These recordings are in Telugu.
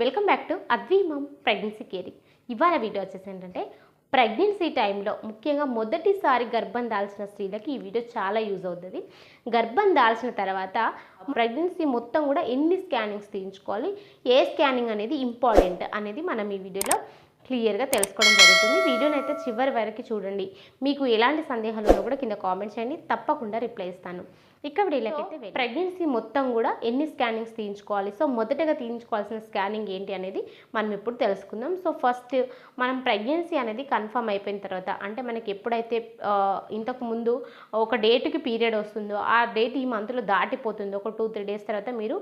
Welcome back to Advi mom pregnancy caring ఇవాళ వీడియో వచ్చేసి ఏంటంటే ప్రెగ్నెన్సీ టైంలో ముఖ్యంగా మొదటిసారి గర్భం దాల్చిన స్త్రీలకి ఈ వీడియో చాలా యూజ్ అవుతుంది. గర్భం దాల్చిన తర్వాత ప్రెగ్నెన్సీ మొత్తం కూడా ఎన్ని స్కానింగ్స్ తీయించుకోవాలి ఏ స్కానింగ్ అనేది ఇంపార్టెంట్ అనేది మనం ఈ వీడియోలో క్లియర్గా తెలుసుకోవడం జరుగుతుంది. వీడియోని అయితే చివరి వరకు చూడండి. మీకు ఎలాంటి సందేహాలు ఉన్నా కూడా కింద కామెంట్ చేయండి. తప్పకుండా రిప్లై ఇస్తాను. ఇక వీడియోలకైతే ప్రెగ్నెన్సీ మొత్తం కూడా ఎన్ని స్కానింగ్స్ తీయించుకోవాలి? సో మొదటగా తీయించుకోవాల్సిన స్కానింగ్ ఏంటి అనేది మనం ఇప్పుడు తెలుసుకుందాం. సో ఫస్ట్ మనం ప్రెగ్నెన్సీ అనేది కన్ఫర్మ్ అయిపోయిన తర్వాత అంటే మనకి ఎప్పుడైతే ఇంతకు ముందు ఒక డేట్కి పీరియడ్ వస్తుందో ఆ డేట్ ఈ మంత్లో దాటిపోతుందో ఒక టూ త్రీ డేస్ తర్వాత మీరు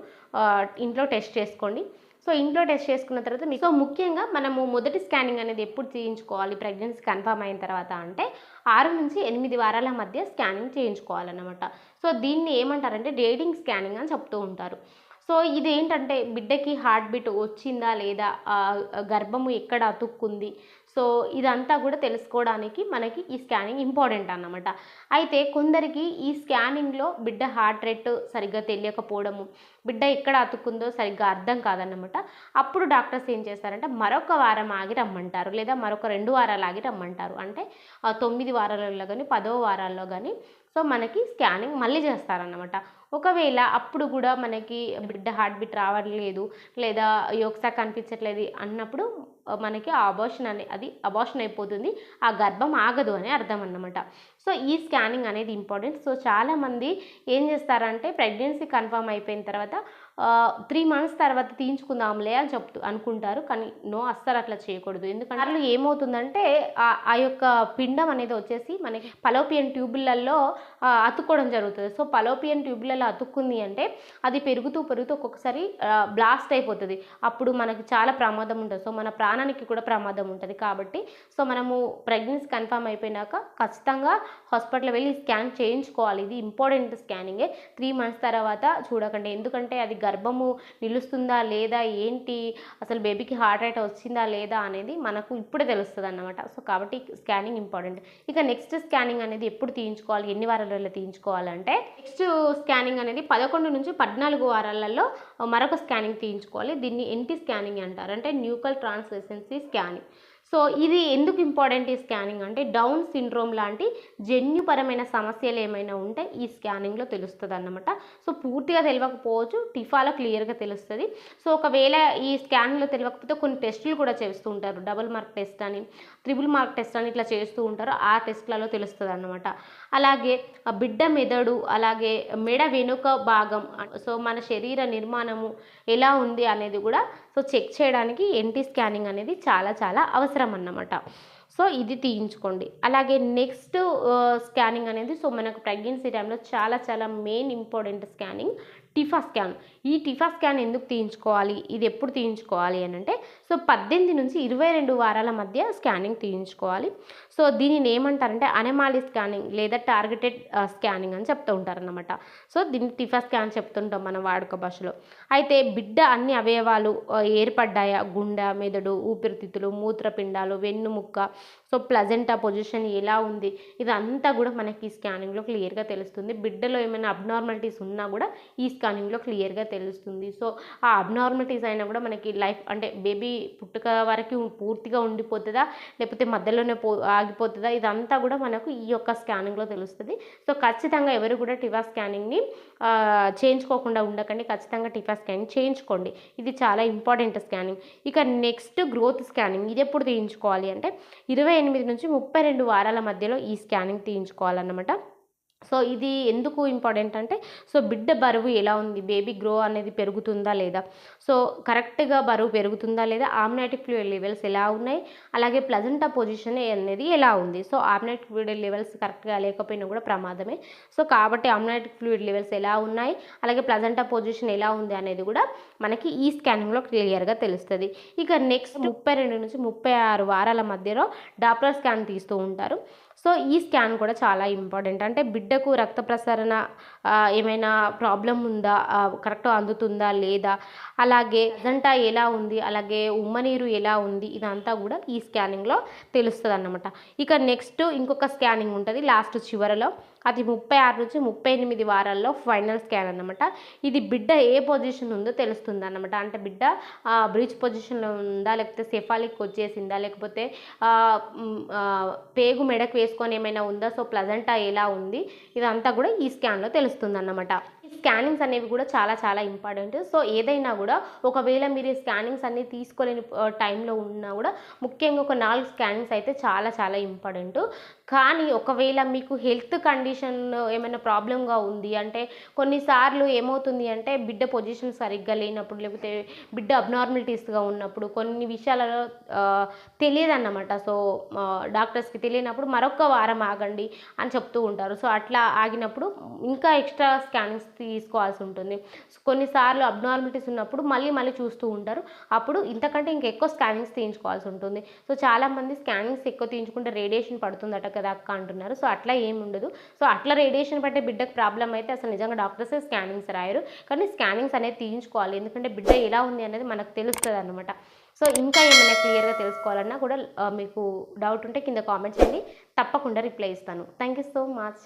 ఇంట్లో టెస్ట్ చేసుకోండి. సో ఇంట్లో టెస్ట్ చేసుకున్న తర్వాత మీకు సో ముఖ్యంగా మనము మొదటి స్కానింగ్ అనేది ఎప్పుడు చేయించుకోవాలి? ప్రెగ్నెన్సీ కన్ఫర్మ్ అయిన తర్వాత అంటే ఆరు నుంచి ఎనిమిది వారాల మధ్య స్కానింగ్ చేయించుకోవాలన్నమాట. సో దీన్ని ఏమంటారంటే డేటింగ్ స్కానింగ్ అని చెప్తూ ఉంటారు. సో ఇది ఏంటంటే బిడ్డకి హార్ట్ బీట్ వచ్చిందా లేదా? గర్భము ఎక్కడ అతుక్కుంది? సో ఇదంతా కూడా తెలుసుకోవడానికి మనకి ఈ స్కానింగ్ ఇంపార్టెంట్ అన్నమాట. అయితే కొందరికి ఈ స్కానింగ్లో బిడ్డ హార్ట్ రేట్ సరిగ్గా తెలియకపోవడము బిడ్డ ఎక్కడ అతుక్కుందో సరిగ్గా అర్థం కాదన్నమాట. అప్పుడు డాక్టర్స్ ఏం చేస్తారంటే మరొక వారం ఆగి రమ్మంటారు లేదా మరొక రెండు వారాలు ఆగి రమ్మంటారు. అంటే తొమ్మిది వారాలలో కానీ పదో వారాల్లో కానీ సో మనకి స్కానింగ్ మళ్ళీ చేస్తారన్నమాట. ఒకవేళ అప్పుడు కూడా మనకి బిడ్డ హార్ట్ బీట్ రావట్లేదు లేదా యోక్సా కనిపించట్లేదు అన్నప్పుడు మనకి ఆ అబార్షన్ అనే అది అబార్షన్ అయిపోతుంది ఆ గర్భం ఆగదు అని అర్థం అన్నమాట. సో ఈ స్కానింగ్ అనేది ఇంపార్టెంట్ సో చాలామంది ఏం చేస్తారంటే ప్రెగ్నెన్సీ కన్ఫర్మ్ అయిపోయిన తర్వాత త్రీ మంత్స్ తర్వాత తీయించుకుందాంలే అని చెప్తూ అనుకుంటారు. కానీ నో అస్సలు అట్లా చేయకూడదు. ఎందుకంటే అట్లా ఏమవుతుందంటే ఆ- ఆ యొక్క పిండం అనేది వచ్చేసి మనకి పలోపియన్ ట్యూబులలో అతుక్కోవడం జరుగుతుంది. సో పలోపియన్ ట్యూబులలో అతుక్కుంది అంటే అది పెరుగుతూ పెరుగుతూ ఒక్కొక్కసారి బ్లాస్ట్ అయిపోతుంది. అప్పుడు మనకి చాలా ప్రమాదం ఉంటుంది. సో మన ప్రాణానికి కూడా ప్రమాదం ఉంటుంది కాబట్టి సో మనము ప్రెగ్నెన్సీ కన్ఫర్మ్ అయిపోయినాక ఖచ్చితంగా హాస్పిటల్ వెళ్ళి స్కాన్ చేయించుకోవాలి. ఇది ఇంపార్టెంట్ స్కానింగే త్రీ మంత్స్ తర్వాత చూడకండి. ఎందుకంటే అది గర్భము నిలుస్తుందా లేదా? ఏంటి? అసలు బేబీకి హార్ట్ అటాక్ వచ్చిందా లేదా అనేది మనకు ఇప్పుడే తెలుస్తుంది అన్నమాట. సో కాబట్టి స్కానింగ్ ఇంపార్టెంట్ ఇక నెక్స్ట్ స్కానింగ్ అనేది ఎప్పుడు తీయించుకోవాలి? ఎన్ని వారాలలో తీయించుకోవాలంటే నెక్స్ట్ స్కానింగ్ స్కానింగ్ అనేది పదకొండు నుంచి పద్నాలుగు వారాలలో మరొక స్కానింగ్ తీయించుకోవాలి. దీన్ని ఎన్టీ స్కానింగ్ అంటారు. అంటే న్యూకల్ ట్రాన్స్లెసెన్సీ స్కానింగ్. సో ఇది ఎందుకు ఇంపార్టెంట్ ఈ స్కానింగ్ అంటే డౌన్ సిండ్రోమ్ లాంటి జన్యుపరమైన సమస్యలు ఏమైనా ఉంటే ఈ స్కానింగ్లో తెలుస్తుంది అన్నమాట సో పూర్తిగా తెలియకపోవచ్చు టిఫాలో క్లియర్గా తెలుస్తుంది. సో ఒకవేళ ఈ స్కానింగ్లో తెలియకపోతే కొన్ని టెస్టులు కూడా చేస్తూ ఉంటారు. డబుల్ మార్క్ టెస్ట్ అని త్రిబుల్ మార్క్ టెస్ట్ అని ఇట్లా చేస్తూ ఉంటారు. ఆ టెస్ట్లలో తెలుస్తుంది అన్నమాట అలాగే ఆ బిడ్డ మెదడు అలాగే మెడ వెనుక భాగం సో మన శరీర నిర్మాణము ఎలా ఉంది అనేది కూడా సో చెక్ చేయడానికి ఎన్టీ స్కానింగ్ అనేది చాలా చాలా అవసరం అన్నమాట. సో ఇది తీయించుకోండి. అలాగే నెక్స్ట్ స్కానింగ్ అనేది సో మనకు ప్రెగ్నెన్సీ టైంలో చాలా చాలా main important scanning TIFFA scan. ఈ టిఫా స్కాన్ ఎందుకు తీయించుకోవాలి? ఇది ఎప్పుడు తీయించుకోవాలి అని అంటే సో పద్దెనిమిది నుంచి ఇరవై రెండు వారాల మధ్య స్కానింగ్ తీయించుకోవాలి. సో దీనిని ఏమంటారంటే అనెమాలి స్కానింగ్ లేదా టార్గెటెడ్ స్కానింగ్ అని చెప్తూ ఉంటారనమాట సో దీన్ని టిఫా స్కాన్ చెప్తుంటాం మన వాడుక భాషలో. అయితే బిడ్డ అన్ని అవయవాలు ఏర్పడ్డాయా? గుండె మెదడు ఊపిరితిత్తులు మూత్రపిండాలు వెన్నుముక్క సో ప్లజెంటా పొజిషన్ ఎలా ఉంది? ఇదంతా కూడా మనకి ఈ స్కానింగ్లో క్లియర్గా తెలుస్తుంది. బిడ్డలో ఏమైనా అబ్నార్మాలిటీస్ ఉన్నా కూడా ఈ స్కానింగ్లో క్లియర్గా తెలుస్తుంది. సో ఆ అబ్నార్మాలిటీస్ అయినా కూడా మనకి లైఫ్ అంటే బేబీ పుట్టుక వరకు పూర్తిగా ఉండిపోతుందా? లేకపోతే మధ్యలోనే పో ఆగిపోతుందా? ఇదంతా కూడా మనకు ఈ యొక్క స్కానింగ్లో తెలుస్తుంది. సో ఖచ్చితంగా ఎవరు కూడా టివా స్కానింగ్ని చేయించుకోకుండా ఉండకండి. ఖచ్చితంగా టిఫా స్కానింగ్ చేయించుకోండి. ఇది చాలా ఇంపార్టెంట్ స్కానింగ్. ఇక నెక్స్ట్ గ్రోత్ స్కానింగ్. ఇది ఎప్పుడు తీయించుకోవాలి అంటే ఇరవై ఎనిమిది నుంచి ముప్పై రెండు వారాల మధ్యలో ఈ స్కానింగ్ తీయించుకోవాలన్నమాట. సో ఇది ఎందుకు ఇంపార్టెంట్ అంటే సో బిడ్డ బరువు ఎలా ఉంది? బేబీ గ్రో అనేది పెరుగుతుందా లేదా? సో కరెక్ట్గా బరువు పెరుగుతుందా లేదా? ఆమ్నాటిక్ ఫ్లూయిడ్ లెవెల్స్ ఎలా ఉన్నాయి? అలాగే ప్లజెంటా పొజిషన్ అనేది ఎలా ఉంది? సో ఆమ్నాటిక్ ఫ్లూయిడ్ లెవెల్స్ కరెక్ట్గా లేకపోయినా కూడా ప్రమాదమే. సో కాబట్టి ఆమ్నాటిక్ ఫ్లూయిడ్ లెవెల్స్ ఎలా ఉన్నాయి? అలాగే ప్లజెంటా పొజిషన్ ఎలా ఉంది అనేది కూడా మనకి ఈ స్కానింగ్లో క్లియర్గా తెలుస్తుంది. ఇక నెక్స్ట్ ముప్పై రెండు నుంచి ముప్పై ఆరు వారాల మధ్యలో డాప్లర్ స్కాన్ తీస్తూ ఉంటారు. సో ఈ స్కాన్ కూడా చాలా ఇంపార్టెంట్ అంటే బిడ్డకు రక్త ప్రసరణ ఏమైనా ప్రాబ్లం ఉందా? కరెక్ట్ అందుతుందా లేదా? అలాగే అజంటా ఎలా ఉంది? అలాగే ఉమ్మనీరు ఎలా ఉంది? ఇదంతా కూడా ఈ స్కానింగ్లో తెలుస్తుంది అన్నమాట ఇక నెక్స్ట్ ఇంకొక స్కానింగ్ ఉంటుంది లాస్ట్ చివరలో. అది ముప్పై ఆరు నుంచి ముప్పై ఎనిమిది వారాల్లో ఫైనల్ స్కాన్ అన్నమాట. ఇది బిడ్డ ఏ పొజిషన్ ఉందో తెలుస్తుంది అన్నమాట అంటే బిడ్డ బ్రీచ్ పొజిషన్లో ఉందా లేకపోతే సెఫాలిక్ వచ్చేసిందా లేకపోతే పేగు మెడకు వేసుకొని ఏమైనా ఉందా సో ప్లజెంటా ఎలా ఉంది ఇదంతా కూడా ఈ స్కాన్లో తెలుస్తుంది అన్నమాట ఈ స్కానింగ్స్ అనేవి కూడా చాలా చాలా ఇంపార్టెంట్. సో ఏదైనా కూడా ఒకవేళ మీరు స్కానింగ్స్ అన్ని తీసుకోలేని టైంలో ఉన్నా కూడా ముఖ్యంగా ఒక నాలుగు స్కానింగ్స్ అయితే చాలా చాలా ఇంపార్టెంట్. కానీ ఒకవేళ మీకు హెల్త్ కండిషన్ ఏమైనా ప్రాబ్లంగా ఉంది అంటే కొన్నిసార్లు ఏమవుతుంది అంటే బిడ్డ పొజిషన్ సరిగ్గా లేనప్పుడు లేకపోతే బిడ్డ అబ్నార్మలిటీస్గా ఉన్నప్పుడు కొన్ని విషయాలలో తెలియదు అన్నమాట సో డాక్టర్స్కి తెలియనప్పుడు మరొక వారం ఆగండి అని చెప్తూ ఉంటారు. సో అట్లా ఆగినప్పుడు ఇంకా ఎక్స్ట్రా స్కానింగ్స్ తీసుకోవాల్సి ఉంటుంది. కొన్నిసార్లు అబ్నార్మలిటీస్ ఉన్నప్పుడు మళ్ళీ మళ్ళీ చూస్తూ ఉంటారు. అప్పుడు ఇంతకంటే ఇంకెక్కువ స్కానింగ్స్ తీయించుకోవాల్సి ఉంటుంది. సో చాలామంది స్కానింగ్స్ ఎక్కువ తీయించుకుంటే రేడియేషన్ పడుతుందట కదా అక్క అంటున్నారు. సో అట్లా ఏమి ఉండదు. సో అట్లా రేడియేషన్ పట్టే బిడ్డకు ప్రాబ్లం అయితే అసలు నిజంగా డాక్టర్స్ స్కానింగ్స్ రాయరు. కానీ స్కానింగ్స్ అనేది తీయించుకోవాలి. ఎందుకంటే బిడ్డ ఎలా ఉంది అనేది మనకు తెలుస్తుంది అనమాట సో ఇంకా ఏమైనా క్లియర్గా తెలుసుకోవాలన్నా కూడా మీకు డౌట్ ఉంటే కింద కామెంట్ చేయండి. తప్పకుండా రిప్లై ఇస్తాను. Thank you so much.